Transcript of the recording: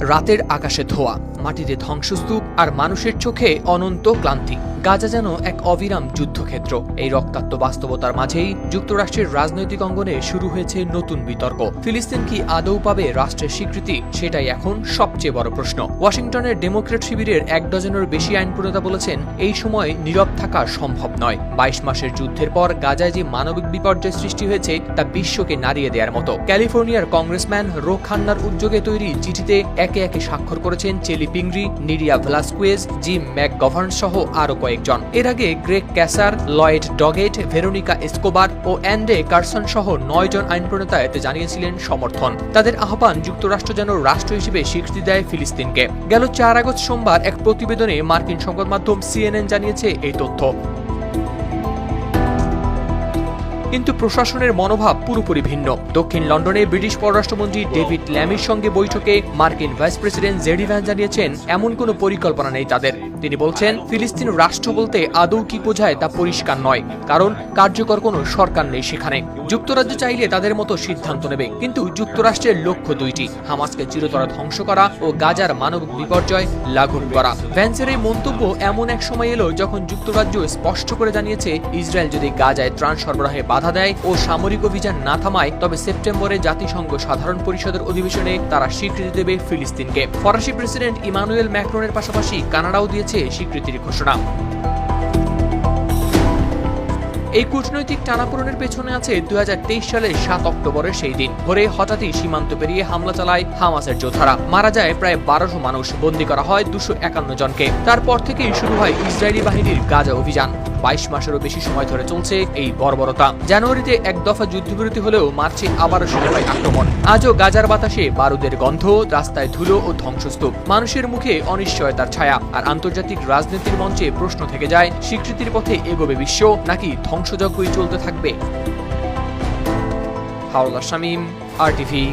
রাতের আকাশে ধোয়া মাটিতে ধ্বংসস্তূপ আর মানুষের চোখে অনন্ত ক্লান্তি। গাজা যেন এক অবিরাম যুদ্ধক্ষেত্র। এই রক্তাক্ত বাস্তবতার মাঝেই যুক্তরাষ্ট্রের রাজনৈতিক অঙ্গনে শুরু হয়েছে নতুন বিতর্ক। ফিলিস্তিন কি আদৌ পাবে রাষ্ট্রের স্বীকৃতি? সেটাই এখন সবচেয়ে বড় প্রশ্ন। ওয়াশিংটনের ডেমোক্রেট শিবিরের এক ডজনেরও বেশি আইন প্রণেতা বলেছেন, এই সময় নীরব থাকা সম্ভব নয়। বাইশ মাসের যুদ্ধের পর গাজায় যে মানবিক বিপর্যয় সৃষ্টি হয়েছে, তা বিশ্বকে নাড়িয়ে দেওয়ার মতো। ক্যালিফোর্নিয়ার কংগ্রেসম্যান রো খান্নার উদ্যোগে তৈরি চিঠিতে একে একে স্বাক্ষর করেছেন Chellie Pingree, Nydia Velazquez, Jim McGovern সহ আরও কয়েকজন। এর আগে Greg Casar, Lloyd Doggett, Veronica Escobar ও অ্যান্ডে কার্সন সহ নয় জন আইন প্রণেতা এতে জানিয়েছিলেন সমর্থন। তাদের আহ্বান যুক্তরাষ্ট্র যেন রাষ্ট্র হিসেবে স্বীকৃতি দেয় ফিলিস্তিনকে। গেল চার আগস্ট সোমবার এক প্রতিবেদনে মার্কিন সংবাদ মাধ্যম সিএনএন জানিয়েছে এই তথ্য। কিন্তু প্রশাসনের মনোভাব পুরোপুরি ভিন্ন। দক্ষিণ লন্ডনে ব্রিটিশ পররাষ্ট্রমন্ত্রী ডেভিড ল্যামির সঙ্গে বৈঠকে মার্কিন ভাইস প্রেসিডেন্ট জেডি ভ্যান জানিয়েছেন, এমন কোনো পরিকল্পনা নেই তাদের। তিনি বলছেন, ফিলিস্তিন রাষ্ট্র বলতে আদৌ কি বোঝায় তা পরিষ্কার নয়, কারণ কার্যকর কোনো সরকার নেই সেখানে। যুক্তরাজ্য চাইলে তাদের মতো সিদ্ধান্ত নেবে, কিন্তু যুক্তরাষ্ট্রের লক্ষ্য দুইটি, হামাসকে চিরতরা ধ্বংস করা ও গাজার মানবিক বিপর্যয় লাঘব করা। ভ্যান্সের এই মন্তব্য এমন এক সময় এলো যখন যুক্তরাজ্য স্পষ্ট করে জানিয়েছে, ইসরায়েল যদি গাজায় ত্রাণ সরবরাহে বাধা দেয় ও সামরিক অভিযান না থামায়, তবে সেপ্টেম্বরে জাতিসংঘ সাধারণ পরিষদের অধিবেশনে তারা স্বীকৃতি দেবে ফিলিস্তিনকে। ফরাসি প্রেসিডেন্ট ইমানুয়েল ম্যাক্রনের পাশাপাশি কানাডাও দিয়েছে স্বীকৃতির ঘোষণা। এই কূটনৈতিক টানাপোড়েনের পেছনে আছে দু হাজার তেইশ সালের সাত অক্টোবরের সেই দিন। ভোরে হঠাৎই সীমান্ত পেরিয়ে হামলা চালায় হামাসের যোদ্ধারা। মারা যায় প্রায় বারোশো মানুষ। বন্দী করা হয় দুশো একান্ন জনকে। তারপর থেকেই শুরু হয় ইসরায়েলি বাহিনীর গাজা অভিযান। বাইশ মাসেরও বেশি সময় ধরে চলছে এই বর্বরতা। জানুয়ারিতে এক দফা যুদ্ধবিরতি হলেও মার্চে আবারও শুরু হয় আক্রমণ। আজও গাজার বাতাসে বারুদের গন্ধ, রাস্তায় ধুলো ও ধ্বংসস্তূপ। মানুষের মুখে অনিশ্চয়তার ছায়া। আর আন্তর্জাতিক রাজনীতির মঞ্চে প্রশ্ন থেকে যায়, স্বীকৃতির পথে এগোবে বিশ্ব নাকি ধ্বংসযজ্ঞই চলতে থাকবে? হাওলা শামীম আর টিভি